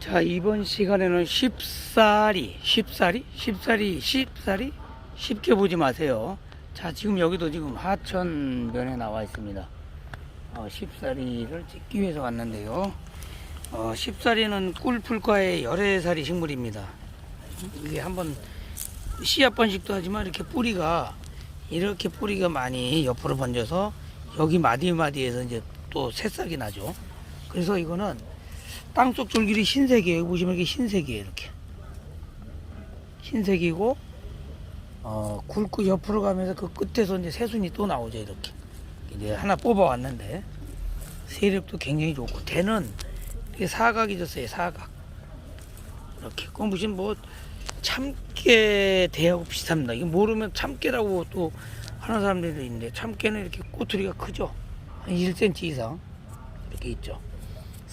자, 이번 시간에는 쉽사리, 쉽사리, 쉽사리, 쉽사리, 쉽게 보지 마세요. 자, 지금 여기도 지금 하천변에 나와 있습니다. 어, 쉽사리를 찍기 위해서 왔는데요. 어, 쉽사리는 꿀풀과의 열애살이 식물입니다. 이게 한번 씨앗 번식도 하지만 이렇게 뿌리가 이렇게 뿌리가 많이 옆으로 번져서 여기 마디마디에서 이제 또 새싹이 나죠. 그래서 이거는 땅속 줄기리 흰색이에요. 보시면 이게 흰색이에요. 이렇게 흰색이고 어, 굵고 옆으로 가면서 그 끝에서 이제 새순이 또 나오죠. 이렇게 이제 하나 뽑아왔는데 세력도 굉장히 좋고 대는 이게 사각이 졌어요. 사각 이렇게 그건 무슨 뭐 참깨 대하고 비슷합니다. 이거 모르면 참깨라고 또 하는 사람들도 있는데 참깨는 이렇게 꼬투리가 크죠. 한 1cm 이상 이렇게 있죠.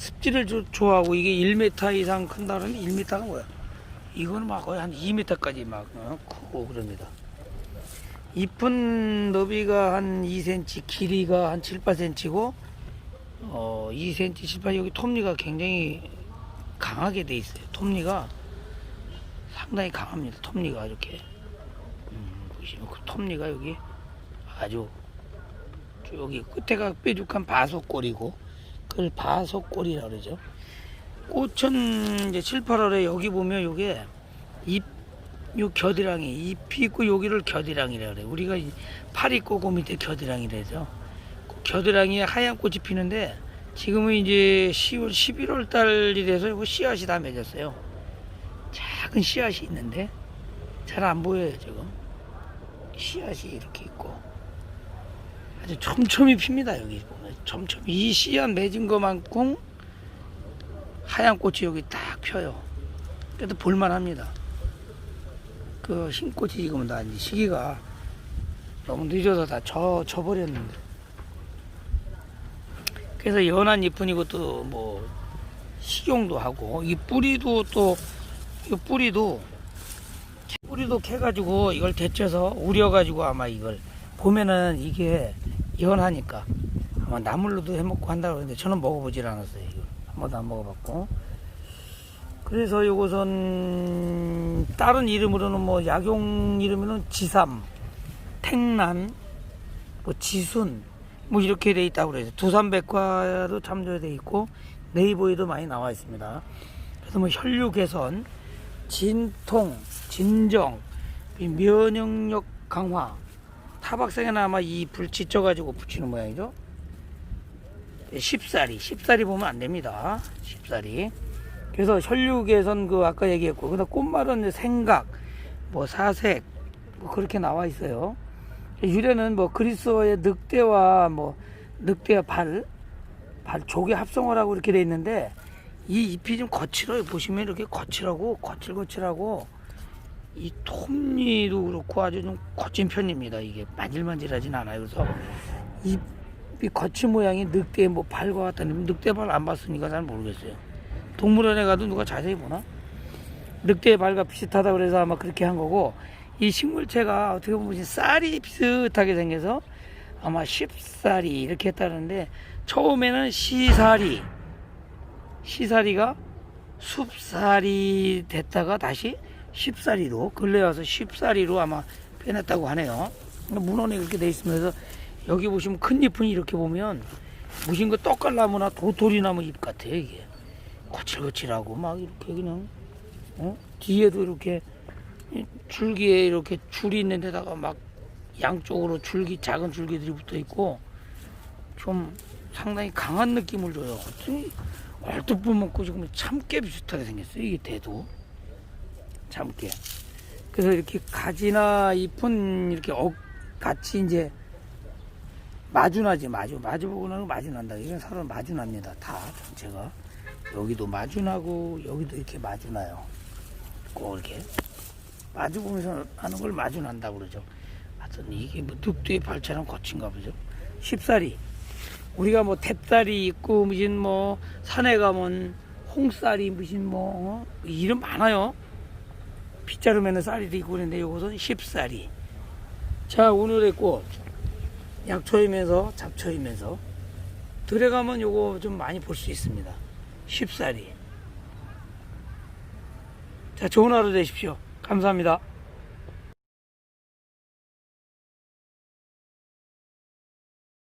습지를 조- 좋아하고 이게 1m 이상 큰다면 1m가 뭐야? 이거는 막 거의 한 2m까지 막 어, 크고 그럽니다. 잎은 너비가 한 2cm, 길이가 한 7, 8cm고 어 2cm, 7, 8 여기 톱니가 굉장히 강하게 돼 있어요. 톱니가 상당히 강합니다. 톱니가 이렇게 음, 보시면 그 톱니가 여기 아주 여기 끝에가 뾰족한 바속골이고 그걸 바속골이라 그러죠. 꽃은 이제 7, 8월에 여기 보면 요게 잎, 요 겨드랑이, 잎이 있고 여기를 겨드랑이라 그래. 우리가 이팔 있고 그 밑에 겨드랑이라죠. 그 겨드랑이에 하얀 꽃이 피는데 지금은 이제 10월, 11월 달이 돼서 이거 씨앗이 다 맺었어요. 작은 씨앗이 있는데 잘 안 보여요, 지금. 씨앗이 이렇게 있고. 아주 촘촘히 핍니다, 여기 보면. 촘촘히. 이 씨앗 맺은 것만큼 하얀 꽃이 여기 딱 펴요. 그래도 볼만합니다. 그 흰 꽃이 지금은 다 이제 시기가 너무 늦어서 다 져, 져버렸는데. 그래서 연한 잎은 이것도 뭐 식용도 하고, 이 뿌리도 또, 이 뿌리도, 뿌리도 캐가지고 이걸 데쳐서 우려가지고 아마 이걸 보면은 이게 연하니까 아마 나물로도 해먹고 한다고 그러는데 저는 먹어보질 않았어요. 이거. 한 번도 안 먹어봤고. 그래서 이것은 다른 이름으로는 뭐 약용 이름으로는 지삼, 택란, 뭐 지순 뭐 이렇게 돼 있다고 그래요. 두산백과도 참조돼 있고 네이버에도 많이 나와 있습니다. 그래서 뭐 혈류 개선, 진통, 진정, 이 면역력 강화, 타박상에는 아마 이불 지쳐가지고 붙이는 모양이죠. 쉽사리, 쉽사리 보면 안 됩니다. 쉽사리. 그래서 혈류 개선 그 아까 얘기했고, 그다음 꽃말은 생각, 뭐 사색, 뭐 그렇게 나와 있어요. 유래는 뭐 그리스어의 늑대와 뭐 늑대와 발, 발 조개 합성어라고 이렇게 돼 있는데 이 잎이 좀 거칠어요. 보시면 이렇게 거칠하고 거칠거칠하고 이 톱니도 그렇고 아주 좀 거친 편입니다. 이게 만질만질하진 않아요. 그래서 잎이 거친 모양이 늑대 뭐 발과 같다는 늑대 발 안 봤으니까 잘 모르겠어요. 동물원에 가도 누가 자세히 보나? 늑대 발과 비슷하다 그래서 아마 그렇게 한 거고 이 식물체가 어떻게 보면 쌀이 비슷하게 생겨서 아마 쉽쌀이 이렇게 했다는데 처음에는 시살이 시살이가 숲살이 됐다가 다시 쉽살이로 근래 와서 쉽살이로 아마 변했다고 하네요. 문헌에 그렇게 돼 있으면서 여기 보시면 큰 잎은 이렇게 보면 무슨 거 떡갈나무나 도토리나무 잎 같아요 이게 거칠거칠하고 막 이렇게 그냥 어? 뒤에도 이렇게 이 줄기에 이렇게 줄이 있는 데다가 막 양쪽으로 줄기 작은 줄기들이 붙어 있고 좀 상당히 강한 느낌을 줘요. 얼핏 보면 그 지금 참깨 비슷하게 생겼어요. 이게 대도 참깨. 그래서 이렇게 가지나 잎은 이렇게 억 같이 이제 마주나지 마주 마주보고 나면 마주난다. 이건 서로 마주납니다. 다 전체가 여기도 마주나고 여기도 이렇게 마주나요. 꼭 이렇게 마주 보면서 하는 걸 마주난다고 그러죠. 하여튼 이게 뭐 늑대의 발처럼 거친가 보죠. 쉽사리. 우리가 뭐 탭살이 있고 무슨 뭐 산에 가면 홍쌀이 무슨 뭐 어? 이름 많아요. 빗자루면은 쌀이 있고 그런데 이것은 쉽쌀이. 자 오늘의 꽃 약초이면서 잡초이면서 들어가면 요거 좀 많이 볼 수 있습니다. 쉽쌀이. 자, 좋은 하루 되십시오. 감사합니다.